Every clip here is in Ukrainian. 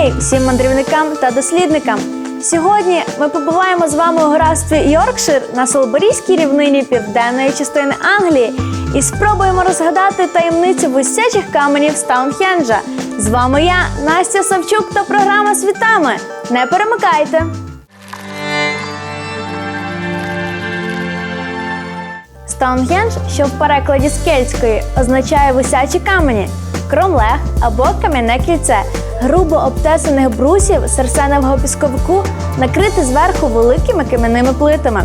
Гей, всім мандрівникам та дослідникам! Сьогодні ми побуваємо з вами у графстві Йоркшир на Солберійській рівнині південної частини Англії і спробуємо розгадати таємницю висячих каменів Стоунхенджа. З вами я, Настя Савчук та програма Світами. Не перемикайте! Стоунхендж, що в перекладі з кельтської означає висячі камені, кромлег або кам'яне кільце, грубо обтесаних брусів серсенового пісковику, накрите зверху великими кам'яними плитами.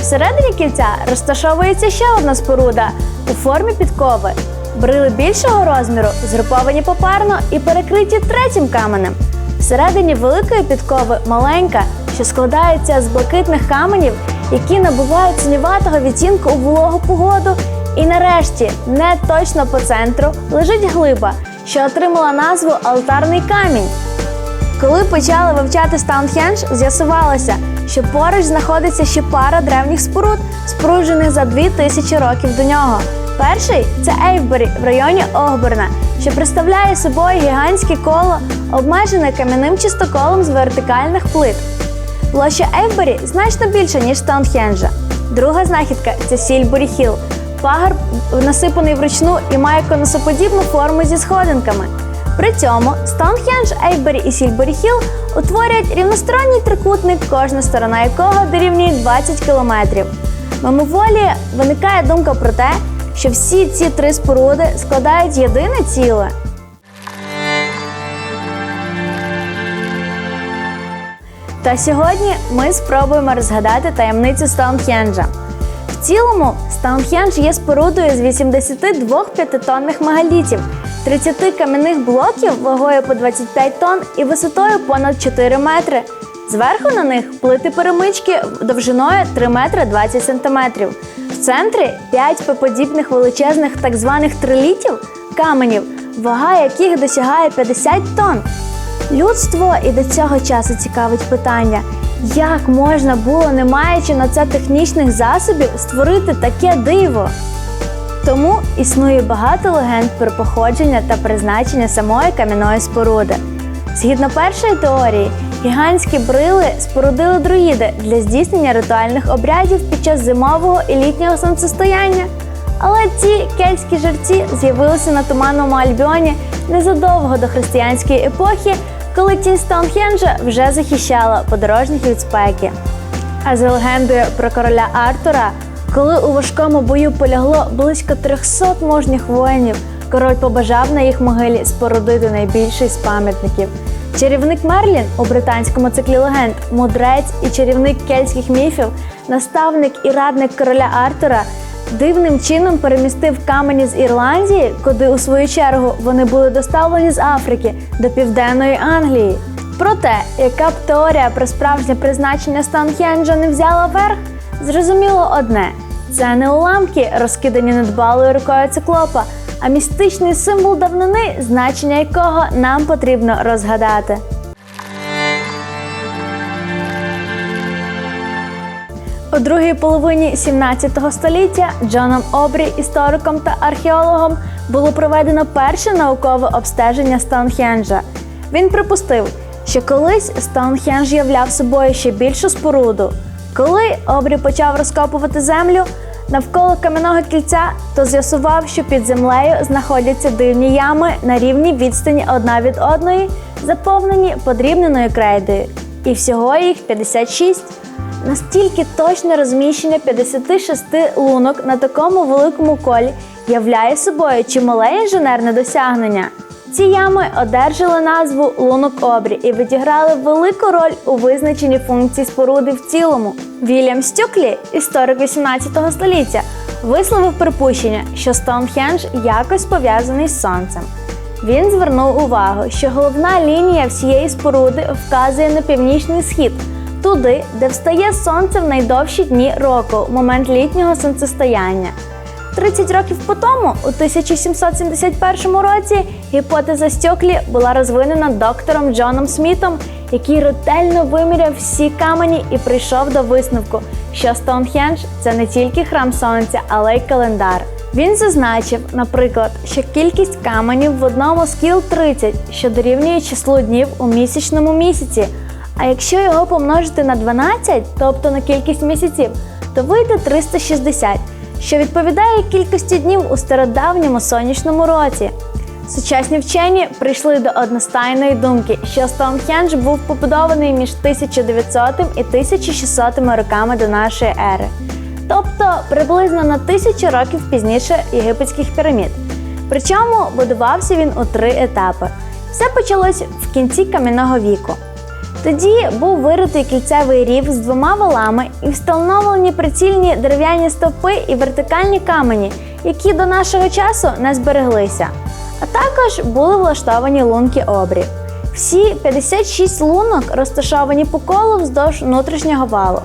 Всередині кільця розташовується ще одна споруда у формі підкови. Брили більшого розміру згруповані попарно і перекриті третім каменем. Всередині великої підкови маленька, що складається з блакитних каменів, які набувають синюватого відтінку у вологу погоду. І нарешті, не точно по центру, лежить глиба, що отримала назву Алтарний камінь. Коли почали вивчати Стоунхендж, з'ясувалося, що поруч знаходиться ще пара древніх споруд, споруджених за дві тисячі років до нього. Перший це Ейвбері в районі Огберна, що представляє собою гігантське коло, обмежене кам'яним чистоколом з вертикальних плит. Площа Ейвбері значно більша, ніж Стоунхенджа. Друга знахідка це Сільбурі Хіл. Пагорб насипаний вручну і має конусоподібну форму зі сходинками. При цьому Стоунхендж, Ейвбері і Сільбурі Хіл утворюють рівносторонній трикутник, кожна сторона якого дорівнює 20 кілометрів. Мимоволі виникає думка про те, що всі ці три споруди складають єдине ціле. Та сьогодні ми спробуємо розгадати таємницю Стоунхенджа. Цілому, Стоунхендж є спорудою з 82 п'ятитонних мегалітів, 30 кам'яних блоків вагою по 25 тонн і висотою понад 4 метри. Зверху на них плити перемички довжиною 3 метри 20 сантиметрів. В центрі 5 пеподібних величезних так званих трилітів каменів, вага яких досягає 50 тонн. Людство і до цього часу цікавить питання, як можна було, не маючи на це технічних засобів, створити таке диво. Тому існує багато легенд про походження та призначення самої кам'яної споруди. Згідно першої теорії, гігантські брили спорудили друїди для здійснення ритуальних обрядів під час зимового і літнього сонцестояння. Але ці кельтські жерці з'явилися на туманному Альбіоні незадовго до християнської епохи, коли тінь Стоунхенджа вже захищала подорожніх від спеки. А за легендою про короля Артура, коли у важкому бою полягло близько 300 мужніх воїнів, король побажав на їх могилі спорудити найбільший з пам'ятників. Чарівник Мерлін у британському циклі легенд, мудрець і чарівник кельтських міфів, наставник і радник короля Артура дивним чином перемістив камені з Ірландії, куди у свою чергу вони були доставлені з Африки до південної Англії. Проте, яка б теорія про справжнє призначення Стоунхенджа не взяла верх, зрозуміло одне: це не уламки, розкидані недбалою рукою циклопа, а містичний символ давнини, значення якого нам потрібно розгадати. У другій половині 17 століття Джоном Обрі, істориком та археологом, було проведено перше наукове обстеження Стоунхенджа. Він припустив, що колись Стоунхендж являв собою ще більшу споруду. Коли Обрі почав розкопувати землю навколо кам'яного кільця, то з'ясував, що під землею знаходяться дивні ями на рівній відстані одна від одної, заповнені подрібненою крейдою. І всього їх 56. Настільки точне розміщення 56 лунок на такому великому колі являє собою чимале інженерне досягнення. Ці ями одержали назву лунок обрі і відіграли велику роль у визначенні функцій споруди в цілому. Вільям Стюклі, історик 18 століття, висловив припущення, що Стоунхендж якось пов'язаний з сонцем. Він звернув увагу, що головна лінія всієї споруди вказує на північний схід туди, де встає сонце в найдовші дні року, момент літнього сонцестояння. 30 років по тому, у 1771 році, гіпотеза Стьоклі була розвинена доктором Джоном Смітом, який ретельно виміряв всі камені і прийшов до висновку, що Стоунхендж – це не тільки храм сонця, але й календар. Він зазначив, наприклад, що кількість каменів в одному скіл 30, що дорівнює числу днів у місячному місяці. А якщо його помножити на 12, тобто на кількість місяців, то вийде 360, що відповідає кількості днів у стародавньому сонячному році. Сучасні вчені прийшли до одностайної думки, що Стоунхендж був побудований між 1900 і 1600 роками до нашої ери, тобто приблизно на тисячу років пізніше єгипетських пірамід. Причому будувався він у три етапи. Все почалось в кінці кам'яного віку. Тоді був виритий кільцевий рів з двома валами і встановлені прицільні дерев'яні стовпи і вертикальні камені, які до нашого часу не збереглися. А також були влаштовані лунки обрі. Всі 56 лунок розташовані по колу вздовж внутрішнього валу.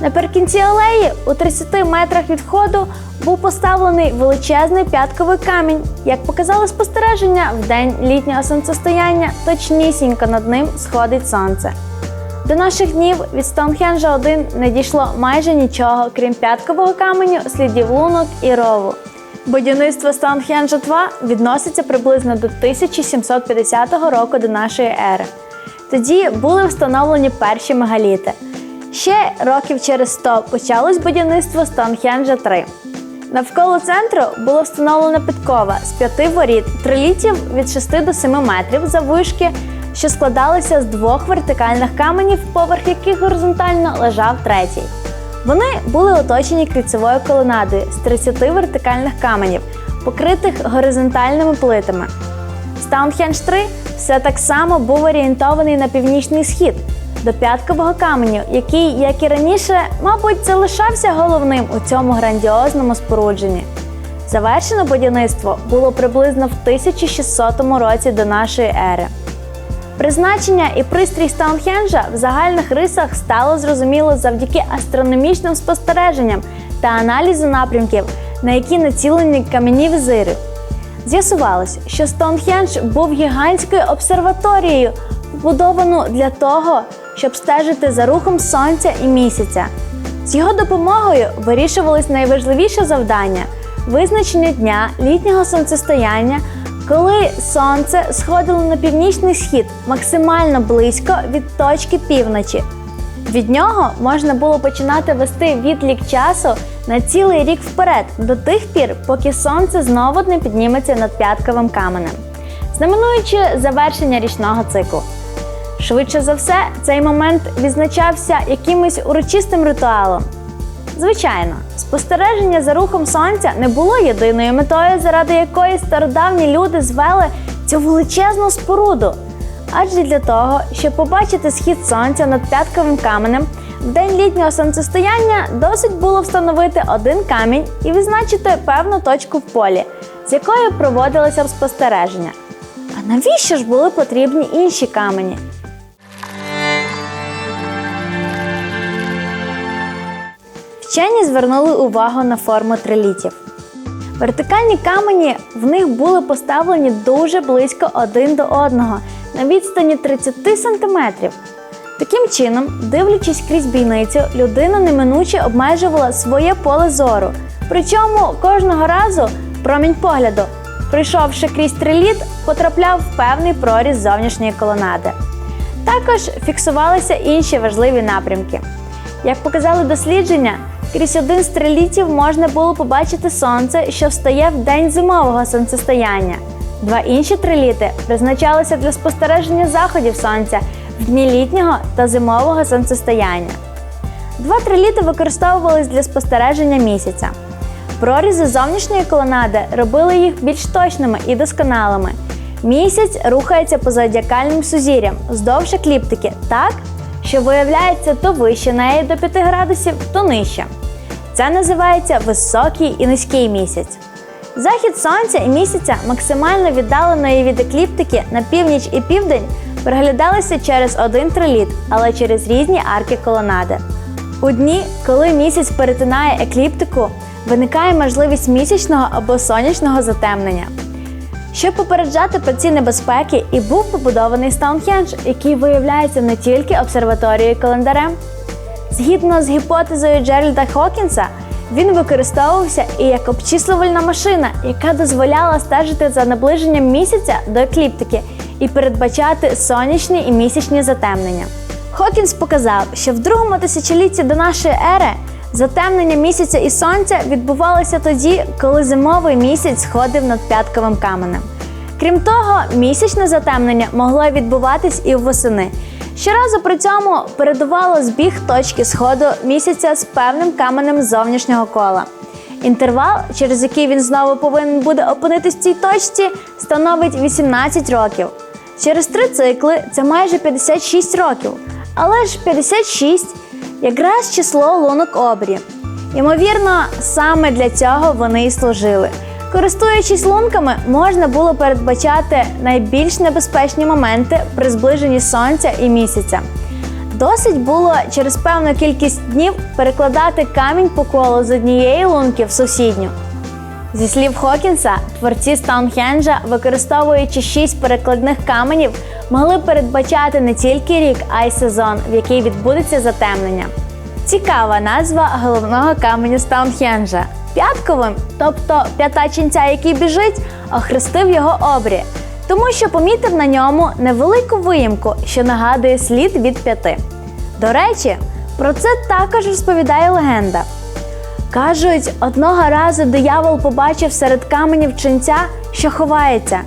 Наприкінці алеї, у 30 метрах від входу, був поставлений величезний п'ятковий камінь. Як показало спостереження, в день літнього сонцестояння точнісінько над ним сходить сонце. До наших днів від Стоунхенджа 1 не дійшло майже нічого, крім п'яткового каменю, слідів лунок і рову. Будівництво Стоунхенджа 2 відноситься приблизно до 1750 року до нашої ери. Тоді були встановлені перші мегаліти. Ще років через 100 почалось будівництво Стоунхенджа 3. Навколо центру було встановлено підкова з п'яти воріт, трилітів від 6 до 7 метрів заввишки, що складалися з двох вертикальних каменів, поверх яких горизонтально лежав третій. Вони були оточені кільцевою колонадою з 30 вертикальних каменів, покритих горизонтальними плитами. Стоунхендж 3 все так само був орієнтований на північний схід до п'яткового каменю, який, як і раніше, мабуть, залишався головним у цьому грандіозному спорудженні. Завершено будівництво було приблизно в 1600 році до нашої ери. Призначення і пристрій Стоунхенджа в загальних рисах стало зрозуміло завдяки астрономічним спостереженням та аналізу напрямків, на які націлені кам'яні візири. З'ясувалось, що Стоунхендж був гігантською обсерваторією, побудовану для того, щоб стежити за рухом сонця і місяця. З його допомогою вирішувались найважливіші завдання визначення дня літнього сонцестояння, коли сонце сходило на північний схід максимально близько від точки півночі. Від нього можна було починати вести відлік часу на цілий рік вперед, до тих пір, поки сонце знову не підніметься над п'ятковим каменем, знаменуючи завершення річного циклу. Швидше за все, цей момент відзначався якимось урочистим ритуалом. Звичайно, спостереження за рухом сонця не було єдиною метою, заради якої стародавні люди звели цю величезну споруду. Адже для того, щоб побачити схід сонця над п'ятковим каменем, в день літнього сонцестояння досить було встановити один камінь і відзначити певну точку в полі, з якою проводилося спостереження. А навіщо ж були потрібні інші камені? Вчені звернули увагу на форму трилітів. Вертикальні камені в них були поставлені дуже близько один до одного на відстані 30 см. Таким чином, дивлячись крізь бійницю, людина неминуче обмежувала своє поле зору. Причому кожного разу промінь погляду, прийшовши крізь триліт, потрапляв в певний проріз зовнішньої колонади. Також фіксувалися інші важливі напрямки. Як показали дослідження, крізь один з трилітів можна було побачити сонце, що встає в день зимового сонцестояння. Два інші триліти призначалися для спостереження заходів сонця в дні літнього та зимового сонцестояння. Два триліти використовувались для спостереження місяця. Прорізи зовнішньої колонади робили їх більш точними і досконалими. Місяць рухається по зодіакальним сузір'ям вздовж екліптики так, що виявляється то вище неї до 5 градусів, то нижче. Це називається високий і низький місяць. Захід сонця і місяця максимально віддаленої від екліптики на північ і південь переглядалися через один триліт, але через різні арки колонади. У дні, коли місяць перетинає екліптику, виникає можливість місячного або сонячного затемнення. Щоб попереджати про ці небезпеки, і був побудований Стоунхендж, який виявляється не тільки обсерваторією календарем. Згідно з гіпотезою Джеральда Хокінса, Він використовувався і як обчислювальна машина, яка дозволяла стежити за наближенням місяця до екліптики і передбачати сонячні і місячні затемнення. Хокінс показав, що в другому тисячолітті до нашої ери затемнення місяця і сонця відбувалося тоді, коли зимовий місяць сходив над п'ятковим каменем. Крім того, місячне затемнення могло відбуватись і восени. Щоразу при цьому передувало збіг точки сходу місяця з певним каменем зовнішнього кола. Інтервал, через який він знову повинен буде опинитись в цій точці, становить 18 років. Через три цикли це майже 56 років. Але ж 56 якраз число лунок обрі. Ймовірно, саме для цього вони і служили. Користуючись лунками, можна було передбачати найбільш небезпечні моменти при зближенні сонця і місяця. Досить було через певну кількість днів перекладати камінь по колу з однієї лунки в сусідню. Зі слів Хокінса, творці Стоунхенджа, використовуючи шість перекладних каменів, могли передбачати не тільки рік, а й сезон, в який відбудеться затемнення. Цікава назва головного каменю Стоунхенджа. П'ятковим, тобто п'ята ченця, який біжить, охрестив його обрі, тому що помітив на ньому невелику виїмку, що нагадує слід від п'яти. До речі, про це також розповідає легенда. Кажуть, одного разу диявол побачив серед каменів ченця, що ховається.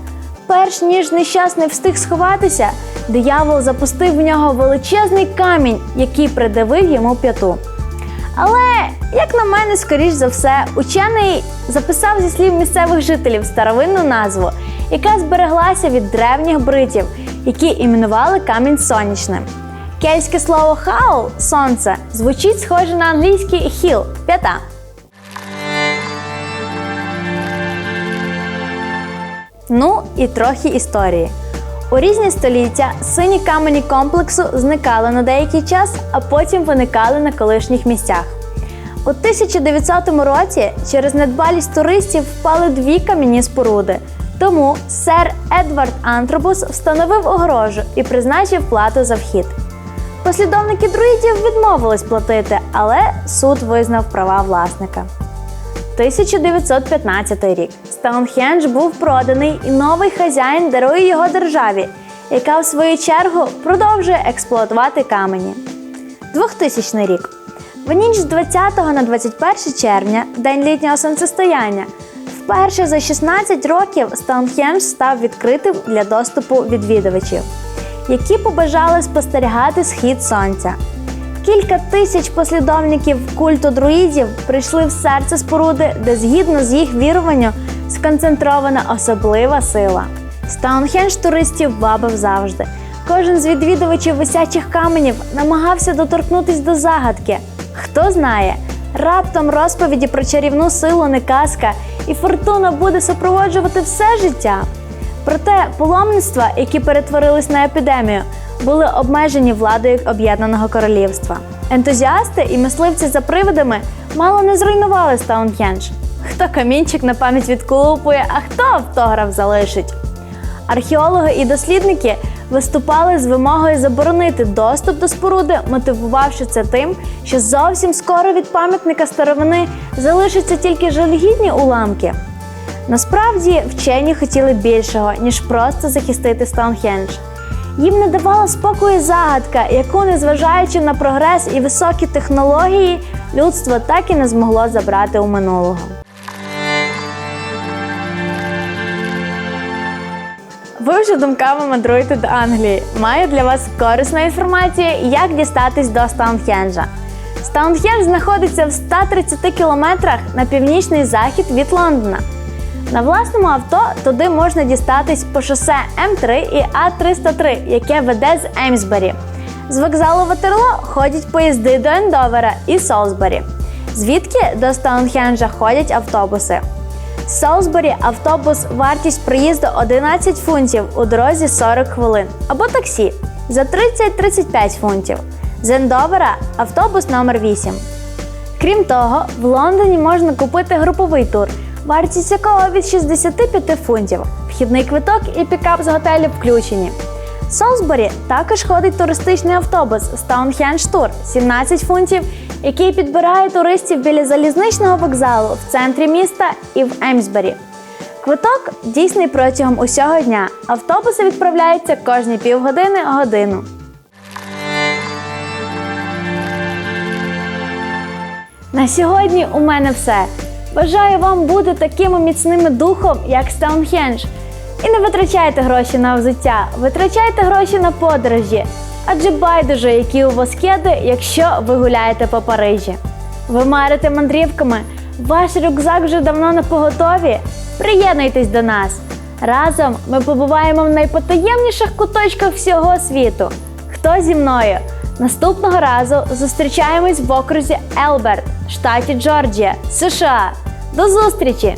Перш ніж нещасний встиг сховатися, диявол запустив в нього величезний камінь, який придавив йому п'яту. Але, як на мене, скоріш за все, учений записав зі слів місцевих жителів старовинну назву, яка збереглася від древніх бритів, які іменували камінь сонячним. Кельтське слово хаул сонце звучить схоже на англійський хіл п'ята. Ну і трохи історії. У різні століття сині камені комплексу зникали на деякий час, а потім виникали на колишніх місцях. У 1900 році через недбалість туристів впали дві кам'яні споруди. Тому сер Едвард Антробус встановив огорожу і призначив плату за вхід. Послідовники друїдів відмовились платити, але суд визнав права власника. 1915 рік Стоунхендж був проданий, і новий хазяїн дарує його державі, яка в свою чергу продовжує експлуатувати камені. 2000 рік. В ніч з 20 на 21 червня, день літнього сонцестояння, вперше за 16 років Стоунхендж став відкритим для доступу відвідувачів, які побажали спостерігати схід сонця. Кілька тисяч послідовників культу друїдів прийшли в серце споруди, де згідно з їх віруванням сконцентрована особлива сила. Стоунхендж туристів вабив завжди. Кожен з відвідувачів висячих каменів намагався доторкнутись до загадки. Хто знає, раптом розповіді про чарівну силу не казка, і фортуна буде супроводжувати все життя. Проте паломництва, які перетворились на епідемію, були обмежені владою Об'єднаного Королівства. Ентузіасти і мисливці за привидами мало не зруйнували Стоунхендж. Хто камінчик на пам'ять відколупує, а хто автограф залишить. Археологи і дослідники виступали з вимогою заборонити доступ до споруди, мотивувавши це тим, що зовсім скоро від пам'ятника старовини залишаться тільки жалюгідні уламки. Насправді вчені хотіли більшого, ніж просто захистити Стоунхендж. Їм не давала спокою загадка, яку, незважаючи на прогрес і високі технології, людство так і не змогло забрати у минулого. Ви вже думками мандруєте до Англії. Маю для вас корисну інформацію, як дістатись до Стоунхенджа. Стоунхендж знаходиться в 130 кілометрах на північний захід від Лондона. На власному авто туди можна дістатись по шосе М3 і А303, яке веде з Емсбері. З вокзалу Ватерло ходять поїзди до Ендовера і Солсбері, звідки до Стоунхенджа ходять автобуси. З Солсбері автобус вартість проїзду 11 фунтів у дорозі 40 хвилин або таксі за 30-35 фунтів. З Ендовера автобус номер 8. Крім того, в Лондоні можна купити груповий тур, вартість якого від 65 фунтів. Вхідний квиток і пікап з готелю включені. Солсбері також ходить туристичний автобус Stonehenge Tour 17 фунтів, який підбирає туристів біля залізничного вокзалу в центрі міста і в Емсбері. Квиток дійсний протягом усього дня. Автобуси відправляються кожні півгодини годину. На сьогодні у мене все. Бажаю вам бути такими міцними духом, як Стоунхендж. І не витрачайте гроші на взуття, витрачайте гроші на подорожі. Адже байдуже, які у вас кеди, якщо ви гуляєте по Парижі. Ви марите мандрівками, ваш рюкзак вже давно на поготові. Приєднуйтесь до нас. Разом ми побуваємо в найпотаємніших куточках всього світу. Хто зі мною? Наступного разу зустрічаємось в окрузі Елберт, штаті Джорджія, США. До зустрічі!